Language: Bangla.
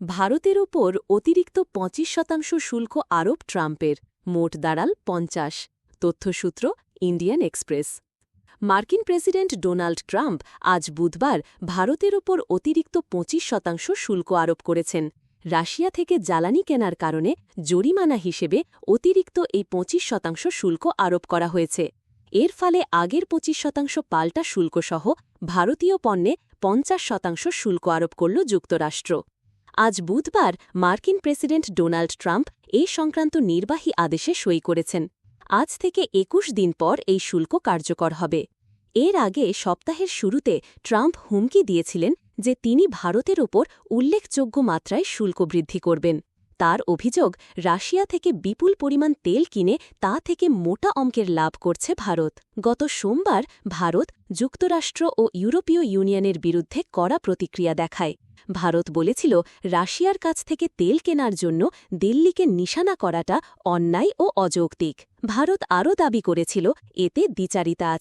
ভারতের ওপর অতিরিক্ত পঁচিশ শতাংশ শুল্ক আরোপ ট্রাম্পের, মোট দাঁড়াল পঞ্চাশ, তথ্যসূত্র ইন্ডিয়ান এক্সপ্রেস। মার্কিন প্রেসিডেন্ট ডোনাল্ড ট্রাম্প আজ বুধবার ভারতের ওপর অতিরিক্ত পঁচিশ শতাংশ শুল্ক আরোপ করেছেন। রাশিয়া থেকে জ্বালানি কেনার কারণে জরিমানা হিসেবে অতিরিক্ত এই পঁচিশ শতাংশ শুল্ক আরোপ করা হয়েছে। এর ফলে আগের পঁচিশ শতাংশ পাল্টা শুল্কসহ ভারতীয় পণ্যে পঞ্চাশ শতাংশ শুল্ক আরোপ করল যুক্তরাষ্ট্র। আজ বুধবার মার্কিন প্রেসিডেন্ট ডোনাল্ড ট্রাম্প এ সংক্রান্ত নির্বাহী আদেশে সই করেছেন। আজ থেকে একুশ দিন পর এই শুল্ক কার্যকর হবে। এর আগে সপ্তাহের শুরুতে ট্রাম্প হুমকি দিয়েছিলেন যে তিনি ভারতের ওপর উল্লেখযোগ্য মাত্রায় শুল্ক বৃদ্ধি করবেন। তার অভিযোগ, রাশিয়া থেকে বিপুল পরিমাণ তেল কিনে তা থেকে মোটা অঙ্কের লাভ করছে ভারত। গত সোমবার ভারত, যুক্তরাষ্ট্র ও ইউরোপীয় ইউনিয়নের বিরুদ্ধে কড়া প্রতিক্রিয়া দেখায়। ভারত বলেছিল, রাশিয়ার কাছ থেকে তেল কেনার জন্য দিল্লিকে নিশানা করাটা অন্যায় ও অযৌক্তিক। ভারত আরও দাবি করেছিল, এতে দ্বিচারিতা আছে।